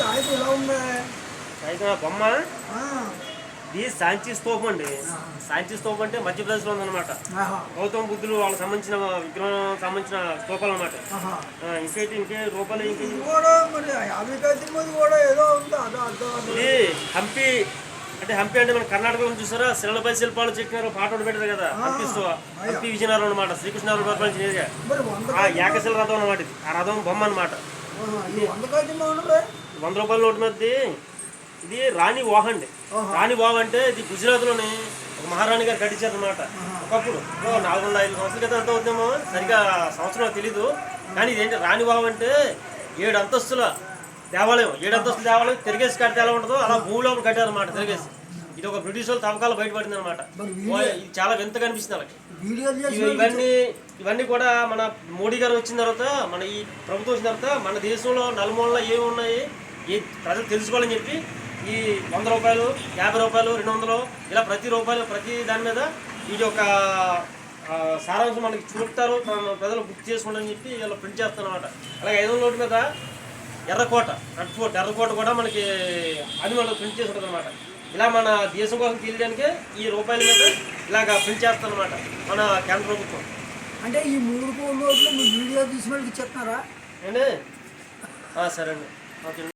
కాగితం ఇలా ఉంది? అయితే ఆ బొమ్మ? ఇది సాంచి స్తూపం అండి. సాంచి స్తూపం అంటే మధ్యప్రదేశ్లో ఉందన్నమాట. గౌతమ బుద్ధులు వాళ్ళకి సంబంధించిన విగ్రహం సంబంధించిన స్తూపాలు అనమాట. ఇంకైతే ఇంకే రూపాయలు ఇది హంపి అంటే హంపి అంటే మన కర్ణాటకలో చూసారా? శిలలపై శిల్పాలు చెక్కినారు పాట పెట్టారు కదా హంపి హంపి విజయనగరం అనమాట శ్రీకృష్ణారావు పరిపాలించిన ఏకశిల రథం అనమాట ఇది. ఆ రథం బొమ్మ అనమాట వంద రూపాయల నోటు మీద ఇది రాణి వాహ అండి. రాణి వాహ అంటే ఇది గుజరాత్లోని ఒక మహారాణి గారు కట్టించారు అనమాట ఒకప్పుడు. నాలుగు వందల ఐదు సంవత్సరాల క్రితం ఎంత అవుతుందేమో సరిగా సంవత్సరం తెలీదు. కానీ ఇదేంటి రాణి వాహ అంటే ఏడు అంతస్తుల దేవాలయం. ఏడు అంతస్తుల దేవాలయం తిరిగేసి కడితే ఎలా ఉంటుందో అలా భూమిలో కట్టారు అనమాట తిరిగేసి. ఇది ఒక బ్రిటిష్ వాళ్ళ తవ్వకాలు బయటపడింది అనమాట ఇది చాలా వింతగా అనిపిస్తుంది వాళ్ళకి. ఇవన్నీ ఇవన్నీ కూడా మన మోడీ గారు వచ్చిన తర్వాత మన ఈ ప్రభుత్వం వచ్చిన తర్వాత మన దేశంలో నలుమూలలో ఏమి ఉన్నాయి ఏ ప్రజలు తెలుసుకోవాలని చెప్పి ఈ వంద రూపాయలు యాభై రూపాయలు రెండు వందలు ఇలా ప్రతి రూపాయలు ప్రతి దాని మీద ఇది ఒక సారాంశం మనకి చూపుతారు మన ప్రజలు గుర్తు చేసుకోండి చెప్పి ఇలా ప్రింట్ చేస్తారన్నమాట అలాగే ఐదు వందల నోటు మీద ఎర్రకోట రెడ్ ఫోర్ట్ ఎర్రకోట కూడా మనకి అది మనం ప్రింట్ చేసి ఉంటుంది అనమాట ఇలా మన దేశం కోసం తెలియడానికి ఈ రూపాయల మీద ఇలాగ ప్రింట్ చేస్తారనమాట మన కేంద్ర ప్రభుత్వం. అంటే ఈ మూడు కోట్ల నోట్లు మీ వీడియో తీసిన వాళ్ళకి ఇచ్చేస్తున్నారా అండి సరే అండి. ఓకే.